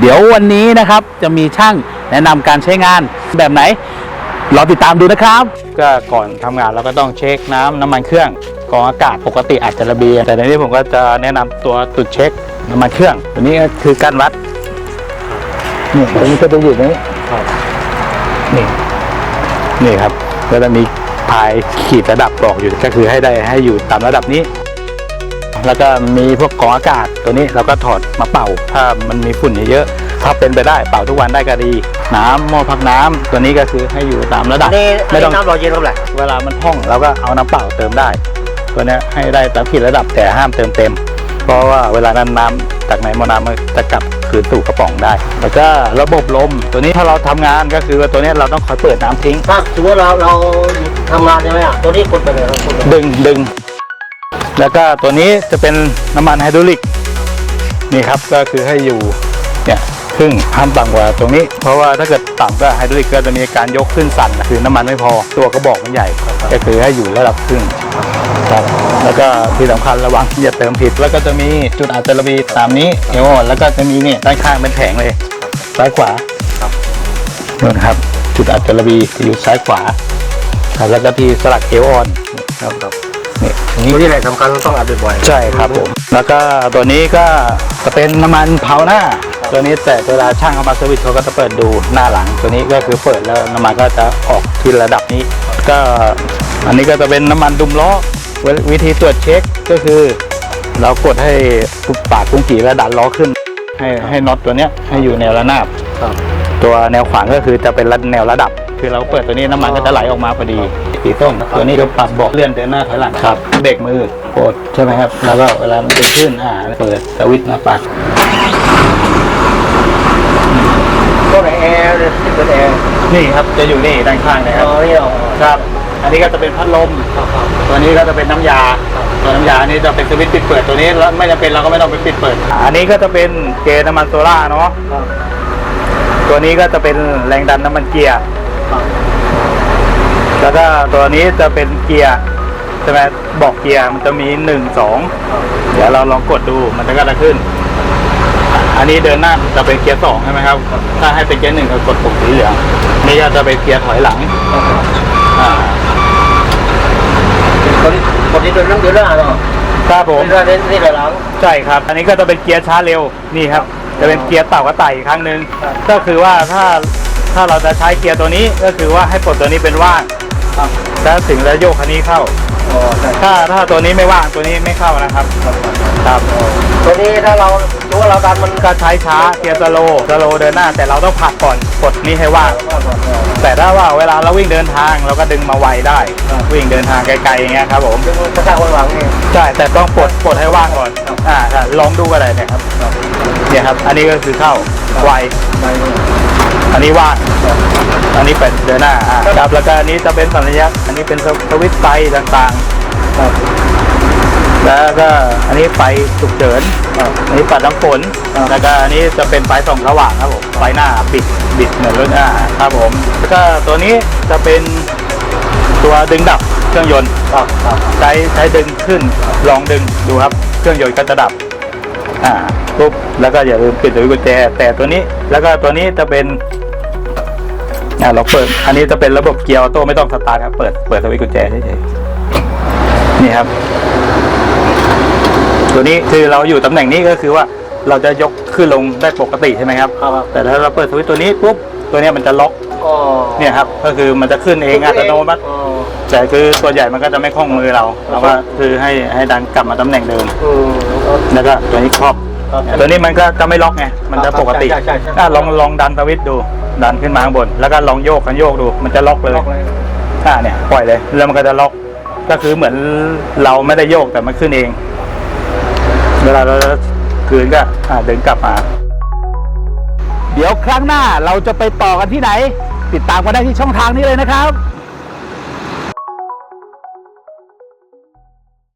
เดี๋ยววันนี้นะครับจะมีช่างแนะนำการใช้งานแบบไหนรอติดตามดูนะครับ ก็ก่อนทำงานเราก็ต้องเช็คน้ำน้ำมันเครื่องกรองอากาศปกติอาจจะระเบียงแต่ในนี้ผมก็จะแนะนำตัวจุดเช็คน้ำมันเครื่อง ตัวนี้ก็คือการวัดนี่ตัวนี้ก็จะอยู่ตรงนี้นี่นี่ครับก็จะมีพายขีดระดับบอกอยู่ก็คือให้ได้ให้อยู่ตามระดับนี้ แล้วก็มีพวกกรองอากาศตัวนี้เราก็ถอดมาเป่า ถ้ามันมีฝุ่นเยอะๆถ้าเป็นไปได้เป่าทุกวันได้ก็ดี น้ำหม้อพักน้ำตัวนี้ก็คือให้อยู่ตามระดับ นี่ไม่ต้องน้ำรอเย็นเท่าไหร่เวลามันพองเราก็เอาน้ำเปล่าเติมได้ ตัวเนี้ยให้ได้ตามขีดระดับแต่ห้ามเติมเต็ม เพราะว่าเวลานั้นน้ำจากในหมอน้ำมันจะกลับคืนสู่กระป๋องได้ แล้วก็ระบบลมตัวนี้ถ้าเราทำงานก็คือว่าตัวเนี้ยเราต้องคอยเปิดน้ำทิ้ง ถ้าสมมติเราเราทำงานใช่ไหมอะตัวนี้กดไปเลยเรากดไปเลยดึงดึง แล้วก็ตัวนี้จะเป็นน้ำมันไฮดรอลิกนี่ครับก็คือให้อยู่เนี่ยครึ่งห้ามต่ำกว่าตรงนี้ เพราะว่าถ้าเกิดต่ำก็ไฮดรอลิกก็จะมีการยกขึ้นสั่นคือน้ำมันไม่พอตัวกระบอกมันใหญ่ ก็คือให้อยู่ระดับครึ่งครับแล้วก็ที่สำคัญระวังที่จะเติมผิด แล้วก็จะมีจุดอัดเจลบีตามนี้เอวแล้วก็จะมีเนี่ยด้านข้างเป็นแผงเลยซ้ายขวาครับนู่นครับ จุดอัดเจลบีจะอยู่ซ้ายขวาครับแล้วก็ที่สลักเอวออนครับ นี่ตรงนี้ตัวนี้แหละสำคัญต้องอัดบ่อยๆใช่ครับผมแล้วก็ตัวนี้ก็จะเป็นน้ำมันเผาหน้า ตัวนี้แต่เวลาช่างเข้ามาเซอร์วิสเขาก็จะเปิดดูหน้าหลัง ตัวนี้ก็คือเปิดแล้วน้ำมันก็จะออกที่ระดับนี้ ก็อันนี้ก็จะเป็นน้ำมันดุมล้อววิธีตรวจเช็คก็คือ เรากดให้ปากกุ้งกี่แล้วดันล้อขึ้น ให้ให้น็อตตัวเนี้ยให้อยู่แนวระนาบครับตัวแนวขวางก็คือจะเป็นแนวระดับ คือเราเปิดตัวนี้น้ำมันก็จะไหลออกมาพอดีสีส้มตัวนี้ก็ปรับเบอกเลื่อนเดินหน้าถอยหลังครับเบรกมือกดใช่ไหมครับ แล้วก็เวลามันจะขึ้นอ่าเปิดสวิตช์หน้าปัดตัวไหนแอร์เนี่ยที่เป็นแอร์นี่ครับจะอยู่นี่ด้านข้างนะคอ๋รับอนี่เหรอครับ อันนี้ก็จะเป็นพัดลมครับครับตัวนี้ก็จะเป็นน้ำยาตัวน้ำยานี่จะเป็นสวิตช์ปิดเปิดตัวนี้แล้วไม่จำเป็นเราก็ไม่ต้องไปปิดเปิด อันนี้ก็จะเป็นเกณฑ์น้ำมันโซล่าเนาะครับตัวนี้ก็จะเป็นแรงดันน้ำมันเกียร์ครับ แล้วก็ตัวนี้จะเป็นเกียร์ใช่ไหมบอกเกียร์มันจะมีหนึ่งสองเดี๋ยวเราลองกดดูมันจะก็จะขึ้น อันนี้เดินหน้าจะเป็นเกียร์สองใช่ไหมครับ ถ้าให้เป็นเกียร์หนึ่งก็กดปุ่มสีเหลืองนี่ก็จะเป็นเกียร์ถอยหลังอ่าตัวนี้ตัวนี้เดินเรื่องเดินหน้าเนาะครับผมเดินหน้านี่เดินหลังใช่ครับ อันนี้ก็จะเป็นเกียร์ช้าเร็วนี่ครับ จะเป็นเกียร์เต่ากระต่ายอีกครั้งหนึ่งครับก็คือว่าถ้าถ้าเราจะใช้เกียร์ตัวนี้ก็คือว่าให้ปลดตัวนี้เป็นว่าง ครับแล้วถึงแล้วโยกคันนี้เข้า อ๋อใช่ถ้าถ้าตัวนี้ไม่ว่างตัวนี้ไม่เข้านะครับครับตัวนี้ถ้าเราตัวเราดันมันก็ใช้ช้าเกียร์สโลว์สโลว์เดินหน้า แต่เราต้องผลักก่อนกดนี้ให้ว่าง แต่ถ้าว่าเวลาเราวิ่งเดินทางเราก็ดึงมาไวได้ วิ่งเดินทางไกลๆอย่างเงี้ยครับผมดึงกระชากคนหลังนี่ใช่แต่ต้องปลดปลดให้ว่างก่อนอ่าครับลองดูก็ได้เนี่ยครับเนี่ยครับ อันนี้ก็คือเข้าไวไปเลย อันนี้ว่างอันนี้เป็นเดินหน้าอ่าครับแล้วก็อันนี้จะเป็นสัญลักษณ์อันนี้เป็นสวิตช์ไฟต่างๆครับแล้วก็อันนี้ไฟฉุกเฉินครับอันนี้ปัดน้ำฝนครับแล้วก็อันนี้จะเป็นไฟส่องสว่างครับผมไฟหน้าบิดบิดเหมือนรถอ่าครับผมแล้วก็ตัวนี้จะเป็นตัวดึงดับเครื่องยนต์ครับครับใช้ใช้ดึงขึ้นลองดึงดูครับ เครื่องยนต์ก็จะดับ อ่าปุ๊บแล้วก็อย่าลืมปิดสวิตช์กุญแจ แต่ตัวนี้ แล้วก็ตัวนี้จะเป็นอ่าเราเปิด อันนี้จะเป็นระบบเกียร์ออโต้ไม่ต้องสตาร์ทครับ เปิดเปิดสวิตช์กุญแจเฉยๆนี่ครับ ตัวนี้คือเราอยู่ตำแหน่งนี้ก็คือว่าเราจะยกขึ้นลงได้ปกติใช่ไหมครับครับแต่ถ้าเราเปิดสวิตช์ตัวนี้ปุ๊บตัวเนี้ยมันจะล็อกก็ เนี่ยครับก็คือมันจะขึ้นเองอัตโนมัติอ๋อแต่คือตัวใหญ่มันก็จะไม่คล่องมือเราเราก็คือให้ให้ดันกลับมาตำแหน่งเดิมอืมแล้วก็ตัวนี้ครอบครับตัวนี้มันก็จะไม่ล็อกไงมันจะปกติใช่ใช่ใช่อะลองลองดันสวิตช์ดู ดันขึ้นมาข้างบน แล้วก็ลองโยกกันโยกดู มันจะล็อกเลยล็อกเลยอ่าเนี่ยปล่อยเลย แล้วมันก็จะล็อก ก็คือเหมือนเราไม่ได้โยกแต่มันขึ้นเอง เวลาเราคืนก็อ่าเดินกลับมา เดี๋ยวครั้งหน้าเราจะไปต่อกันที่ไหน ติดตามกันได้ที่ช่องทางนี้เลยนะครับ